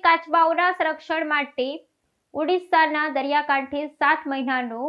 કાચબાઓના સંરક્ષણ માટે ઓડિશાના દરિયાકાંઠે સાત મહિનાનો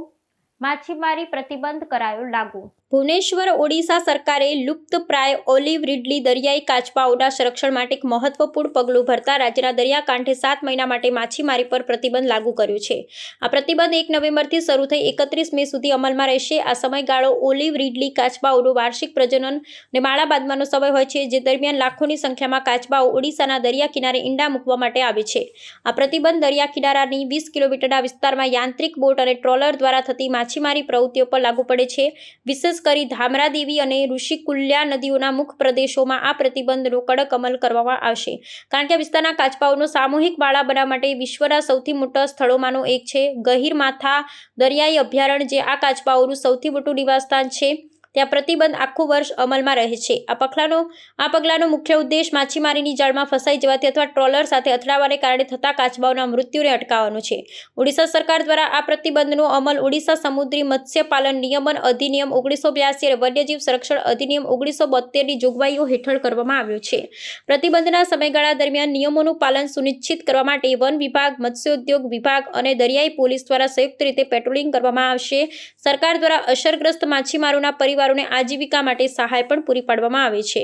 માછીમારી પ્રતિબંધ કરાયો લાગુ. ભુવનેશ્વર, ઓડિશા સરકારે લુપ્તપ્રાય ઓલિવ રીડલી દરિયાઈ કાચબાઓના સંરક્ષણ માટે એક મહત્વપૂર્ણ પગલું ભરતા રાજ્યના દરિયાકાંઠે સાત મહિના માટે માછીમારી પર પ્રતિબંધ લાગુ કર્યો છે. આ પ્રતિબંધ એક નવેમ્બરથી શરૂ થઈ એકત્રીસ મે સુધી અમલમાં રહેશે. આ સમયગાળો ઓલિવ રીડલી કાચબાઓનું વાર્ષિક પ્રજનન અને માળા બાંધવાનો સમય હોય છે, જે દરમિયાન લાખોની સંખ્યામાં કાચબાઓ ઓડિશાના દરિયા કિનારે ઈંડા મૂકવા માટે આવે છે. આ પ્રતિબંધ દરિયા કિનારાની વીસ કિલોમીટરના વિસ્તારમાં યાંત્રિક બોટ અને ટ્રોલર દ્વારા થતી માછીમારી પ્રવૃત્તિઓ પર લાગુ પડે છે. વિશેષ કરી ધામરાદેવી અને ઋષિકુલ્યા નદીઓના મુખ પ્રદેશોમાં આ પ્રતિબંધનો કડક અમલ કરવામાં આવશે. કારણ કે વિસ્તારના કાચબાઓનો સામૂહિક બાળા બનાવવા માટે વિશ્વના સૌથી મોટા સ્થળોમાંનો એક છે. ગહીરમાથા દરિયાઈ અભયારણ્ય, જે આ કાચબાઓનું સૌથી મોટું નિવાસસ્થાન છે. ત્યાં પ્રતિબંધ આખું વર્ષ અમલમાં રહે છે. આ પગલાંનો આ પગલાંનો મુખ્ય ઉદ્દેશ માછીમારીની જાળમાં ફસાઈ જવાથી અથવા ટ્રોલર સાથે અથડાવાને કારણે થતા કાચબાઓના મૃત્યુને અટકાવવાનો છે. ઓડિશા સરકાર દ્વારા આ પ્રતિબંધનો અમલ ઓડિશા સમુદ્રી મત્સ્યપાલન નિયમન અધિનિયમ ઓગણીસો બ્યાસી અને વન્યજીવ સંરક્ષણ અધિનિયમ ઓગણીસો બોતેરની જોગવાઈઓ હેઠળ કરવામાં આવ્યો છે. પ્રતિબંધના સમયગાળા દરમિયાન નિયમોનું પાલન સુનિશ્ચિત કરવા માટે વન વિભાગ, મત્સ્યોદ્યોગ વિભાગ અને દરિયાઈ પોલીસ દ્વારા સંયુક્ત રીતે પેટ્રોલિંગ કરવામાં આવશે. સરકાર દ્વારા અસરગ્રસ્ત માછીમારોના પરિવારોને આજીવિકા માટે સહાય પણ પૂરી પાડવામાં આવે છે.